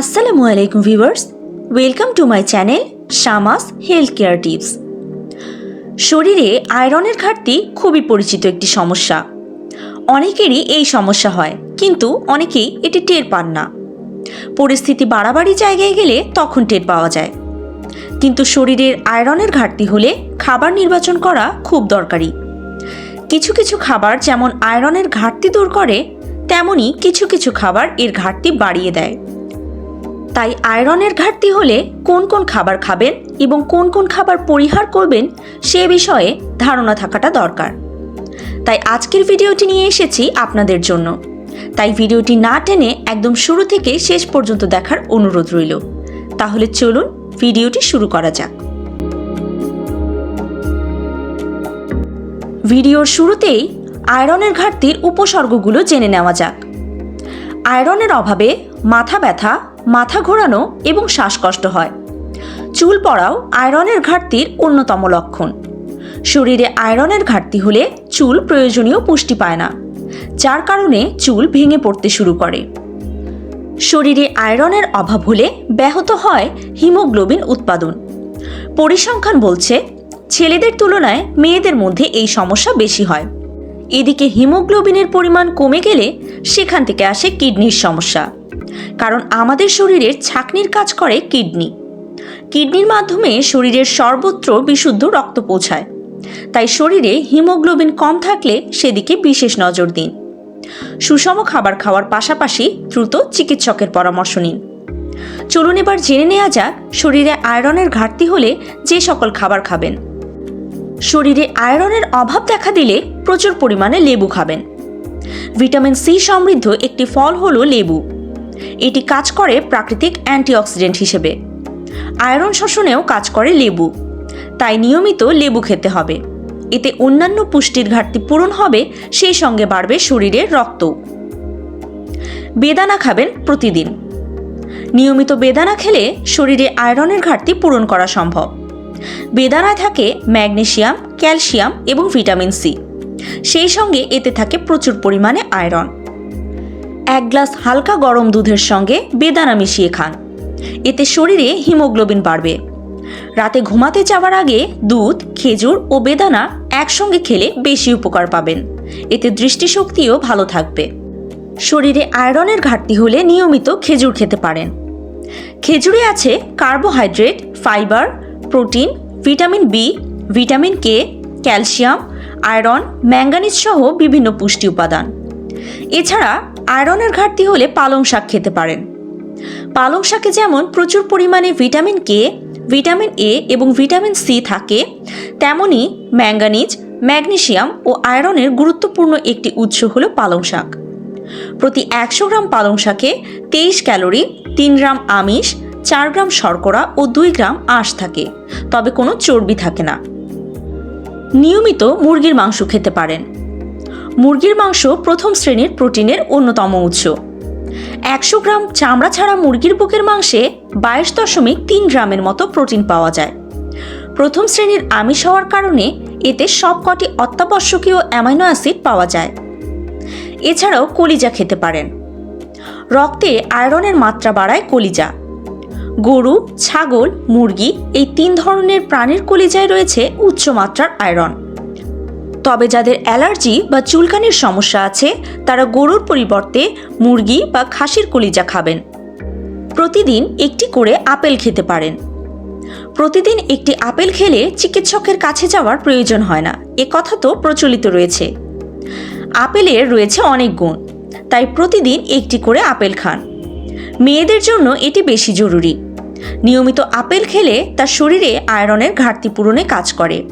আসসালামু আলাইকুম viewers welcome to my channel Shamas health care tips শরীরে আয়রনের ঘাটতি খুবই পরিচিত একটি সমস্যা। অনেকেরই এই সমস্যা হয়, কিন্তু অনেকেই এটি টের পান না। পরিস্থিতি বাড়াবাড়ি জায়গায় গেলে তখন টের পাওয়া যায়। কিন্তু শরীরের আয়রনের ঘাটতি হলে খাবার নির্বাচন করা খুব দরকারি। কিছু কিছু খাবার যেমন আয়রনের ঘাটতি দূর করে, তেমনি কিছু কিছু খাবার এর ঘাটতি বাড়িয়ে দেয়। তাই আয়রনের ঘাটতি হলে কোন কোন খাবার খাবেন এবং কোন কোন খাবার পরিহার করবেন সে বিষয়ে ধারণা থাকাটা দরকার। তাই আজকের ভিডিওটি নিয়ে এসেছি আপনাদের জন্য। তাই ভিডিওটি না টেনে একদম শুরু থেকে শেষ পর্যন্ত দেখার অনুরোধ রইল। তাহলে চলুন ভিডিওটি শুরু করা যাক। ভিডিওর শুরুতেই আয়রনের ঘাটতির উপসর্গগুলো জেনে নেওয়া যাক। আয়রনের অভাবে মাথা ব্যথা মাথা ঘোরানো এবং শ্বাসকষ্ট হয়। চুল পড়াও আয়রনের ঘাটতির অন্যতম লক্ষণ। শরীরে আয়রনের ঘাটতি হলে চুল প্রয়োজনীয় পুষ্টি পায় না, যার কারণে চুল ভেঙে পড়তে শুরু করে। শরীরে আয়রনের অভাব হলে ব্যাহত হয় হিমোগ্লোবিন উৎপাদন। পরিসংখ্যান বলছে, ছেলেদের তুলনায় মেয়েদের মধ্যে এই সমস্যা বেশি হয়। এদিকে হিমোগ্লোবিনের পরিমাণ কমে গেলে সেখান থেকে আসে কিডনির সমস্যা। কারণ আমাদের শরীরের ছাকনির কাজ করে কিডনি। কিডনির মাধ্যমে শরীরের সর্বত্র বিশুদ্ধ রক্ত পৌঁছায়। তাই শরীরে হিমোগ্লোবিন কম থাকলে সেদিকে বিশেষ নজর দিন। সুষম খাবার খাওয়ার পাশাপাশি দ্রুত চিকিৎসকের পরামর্শ নিন। চলুন এবার জেনে নেওয়া যাক শরীরে আয়রনের ঘাটতি হলে যে সকল খাবার খাবেন। শরীরে আয়রনের অভাব দেখা দিলে প্রচুর পরিমাণে লেবু খাবেন। ভিটামিন সি সমৃদ্ধ একটি ফল হলো লেবু। এটি কাজ করে প্রাকৃতিক অ্যান্টিঅক্সিডেন্ট হিসেবে। আয়রন শোষণেও কাজ করে লেবু। তাই নিয়মিত লেবু খেতে হবে। এতে অন্যান্য পুষ্টির ঘাটতি পূরণ হবে, সেই সঙ্গে বাড়বে শরীরের রক্ত। বেদানা খাবেন প্রতিদিন। নিয়মিত বেদানা খেলে শরীরে আয়রনের ঘাটতি পূরণ করা সম্ভব। বেদানায় থাকে ম্যাগনেশিয়াম, ক্যালসিয়াম এবং ভিটামিন সি। সেই সঙ্গে এতে থাকে প্রচুর পরিমাণে আয়রন। এক গ্লাস হালকা গরম দুধের সঙ্গে বেদানা মিশিয়ে খান। এতে শরীরে হিমোগ্লোবিন বাড়বে। রাতে ঘুমাতে যাওয়ার আগে দুধ, খেজুর ও বেদানা একসঙ্গে খেলে বেশি উপকার পাবেন। এতে দৃষ্টিশক্তিও ভালো থাকবে। শরীরে আয়রনের ঘাটতি হলে নিয়মিত খেজুর খেতে পারেন। খেজুরে আছে carbohydrate, fibre, protein, vitamin B, vitamin K, calcium, iron, manganese সহ বিভিন্ন পুষ্টি উপাদান। এছাড়া আয়রনের ঘাটতি হলে পালং শাক খেতে পারেন। পালং শাকে যেমন প্রচুর পরিমাণে ভিটামিন কে, ভিটামিন এ এবং ভিটামিন সি থাকে, তেমনি ম্যাঙ্গানিজ ম্যাগনেসিয়াম ও আয়রনের গুরুত্বপূর্ণ একটি উৎস হলো পালং শাক। প্রতি একশো গ্রাম পালং শাকে তেইশ ক্যালোরি, তিন গ্রাম আমিষ, চার গ্রাম শর্করা ও দুই গ্রাম আঁশ থাকে, তবে কোনো চর্বি থাকে না। নিয়মিত মুরগির মাংস খেতে পারেন। মুরগির মাংস প্রথম শ্রেণির প্রোটিনের অন্যতম উৎস। একশো গ্রাম চামড়া ছাড়া মুরগির বুকের মাংসে বাইশ দশমিক তিন গ্রামের মতো প্রোটিন পাওয়া যায়। প্রথম শ্রেণির আমিষ হওয়ার কারণে এতে সবকটি অত্যাবশ্যকীয় অ্যামাইনো অ্যাসিড পাওয়া যায়। এছাড়াও কলিজা খেতে পারেন। রক্তে আয়রনের মাত্রা বাড়ায় কলিজা। গরু, ছাগল, মুরগি এই তিন ধরনের প্রাণীর কলিজায় রয়েছে উচ্চ মাত্রার আয়রন। তবে যাদের অ্যালার্জি বা চুলকানির সমস্যা আছে, তারা গরুর পরিবর্তে মুরগি বা খাসির কলিজা খাবেন। প্রতিদিন একটি করে আপেল খেতে পারেন। প্রতিদিন একটি আপেল খেলে চিকিৎসকের কাছে যাওয়ার প্রয়োজন হয় না। এ কথা তো প্রচলিত রয়েছে। আপেলের রয়েছে অনেক গুণ, তাই প্রতিদিন একটি করে আপেল খান। মেয়েদের জন্য এটি বেশি জরুরি। নিয়মিত আপেল খেলে তার শরীরে আয়রনের ঘাটতি পূরণে কাজ করে।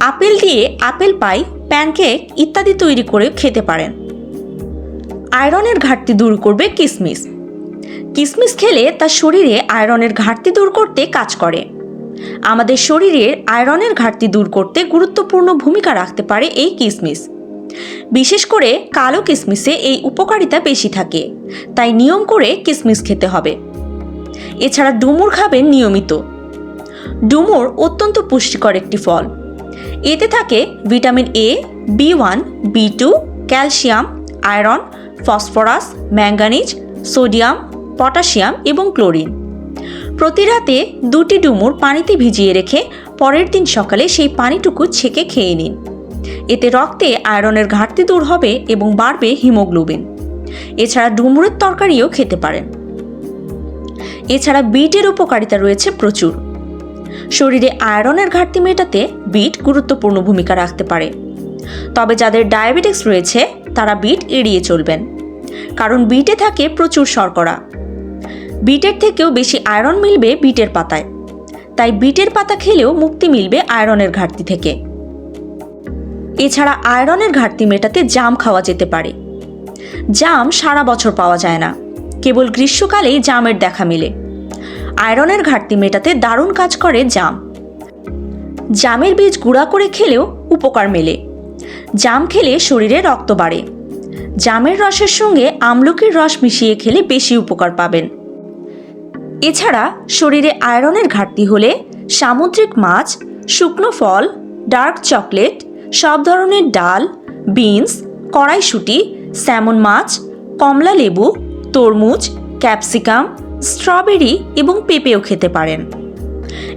আপেল দিয়ে আপেল পাই, প্যানকেক ইত্যাদি তৈরি করে খেতে পারেন। আয়রনের ঘাটতি দূর করবে কিসমিস। কিসমিস খেলে তার শরীরে আয়রনের ঘাটতি দূর করতে কাজ করে। আমাদের শরীরের আয়রনের ঘাটতি দূর করতে গুরুত্বপূর্ণ ভূমিকা রাখতে পারে এই কিসমিস। বিশেষ করে কালো কিসমিসে এই উপকারিতা বেশি থাকে, তাই নিয়ম করে কিসমিস খেতে হবে। এছাড়া ডুমুর খাবেন নিয়মিত। ডুমুর অত্যন্ত পুষ্টিকর একটি ফল। এতে থাকে vitamin A B one B two calcium, iron, phosphorus manganese sodium, potassium এবং ক্লোরিন। প্রতি রাতে দুটি ডুমুর পানিতে ভিজিয়ে রেখে পরের দিন সকালে সেই পানিটুকু ছেঁকে খেয়ে নিন। এতে রক্তে আয়রনের ঘাটতি দূর হবে এবং বাড়বে হিমোগ্লোবিন। এছাড়া ডুমুরের তরকারিও খেতে পারেন। এছাড়া বিটের উপকারিতা রয়েছে প্রচুর। শরীরে আয়রনের ঘাটতি মেটাতে বিট গুরুত্বপূর্ণ ভূমিকা রাখতে পারে। তবে যাদের ডায়াবেটিক্স রয়েছে, তারা বিট এড়িয়ে চলবেন। কারণ বিটে থাকে প্রচুর শর্করা। বিটের থেকেও বেশি আয়রন মিলবে বিটের পাতায়। তাই বিটের পাতা খেলেও মুক্তি মিলবে আয়রনের ঘাটতি থেকে। এছাড়া আয়রনের ঘাটতি মেটাতে জাম খাওয়া যেতে পারে। জাম সারা বছর পাওয়া যায় না। কেবল গ্রীষ্মকালেই জামের দেখা মেলে। আয়রনের ঘাটতি মেটাতে দারুণ কাজ করে জাম। জামের বীজ গুঁড়া করে খেলেও উপকার মেলে। জাম খেলে শরীরে রক্ত বাড়ে। জামের রসের সঙ্গে আমলকির রস মিশিয়ে খেলে বেশি উপকার পাবেন। এছাড়া শরীরে আয়রনের ঘাটতি হলে সামুদ্রিক মাছ, শুকনো ফল, ডার্ক চকলেট, সব ধরনের ডাল, বিনস, কড়াইশুঁটি, স্যামন মাছ, কমলা লেবু, তরমুজ, ক্যাপসিকাম স্ট্রবেরি এবং পেঁপেও খেতে পারেন।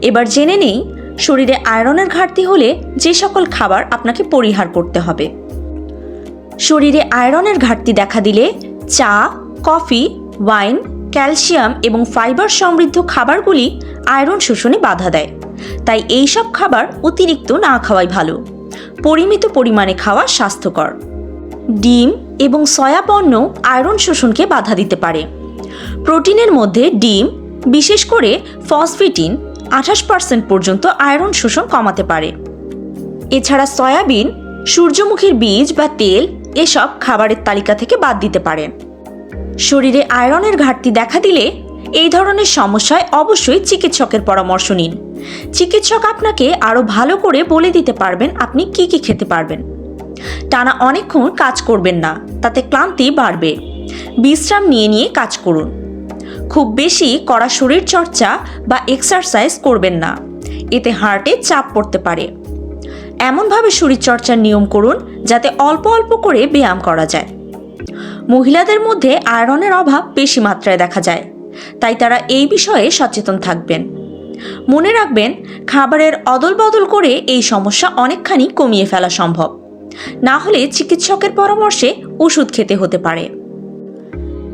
এবার জেনে নেই, শরীরে আয়রনের ঘাটতি হলে যে সকল খাবার আপনাকে পরিহার করতে হবে। শরীরে আয়রনের ঘাটতি দেখা দিলে চা, কফি, ওয়াইন, ক্যালসিয়াম এবং ফাইবার সমৃদ্ধ খাবারগুলি আয়রন শোষণে বাধা দেয়। তাই এই সব খাবার অতিরিক্ত না খাওয়াই ভালো। পরিমিত পরিমাণে খাওয়া স্বাস্থ্যকর। ডিম এবং সয়া পণ্য আয়রন শোষণকে বাধা দিতে পারে। প্রোটিনের মধ্যে ডিম, বিশেষ করে ফসফিটিন, আঠাশ পার্সেন্ট পর্যন্ত আয়রন শোষণ কমাতে পারে। এছাড়া সয়াবিন, সূর্যমুখীর বীজ বা তেল এসব খাবারের তালিকা থেকে বাদ দিতে পারেন শরীরে আয়রনের ঘাটতি দেখা দিলে এই ধরনের সমস্যায় অবশ্যই চিকিৎসকের পরামর্শ নিন। চিকিৎসক আপনাকে আরও ভালো করে বলে দিতে পারবেন আপনি কি কি খেতে পারবেন। টানা অনেকক্ষণ কাজ করবেন না, তাতে ক্লান্তি বাড়বে। বিশ্রাম নিয়ে নিয়ে কাজ করুন। খুব বেশি কড়া শরীর চর্চা বা এক্সারসাইজ করবেন না। এতে হার্টে চাপ পড়তে পারে। এমনভাবে শরীরচর্চার নিয়ম করুন যাতে অল্প অল্প করে ব্যায়াম করা যায়। মহিলাদের মধ্যে আয়রনের অভাব বেশি মাত্রায় দেখা যায়, তাই তারা এই বিষয়ে সচেতন থাকবেন। মনে রাখবেন, খাবারের অদল বদল করে এই সমস্যা অনেকখানি কমিয়ে ফেলা সম্ভব। না হলে চিকিৎসকের পরামর্শে ওষুধ খেতে হতে পারে।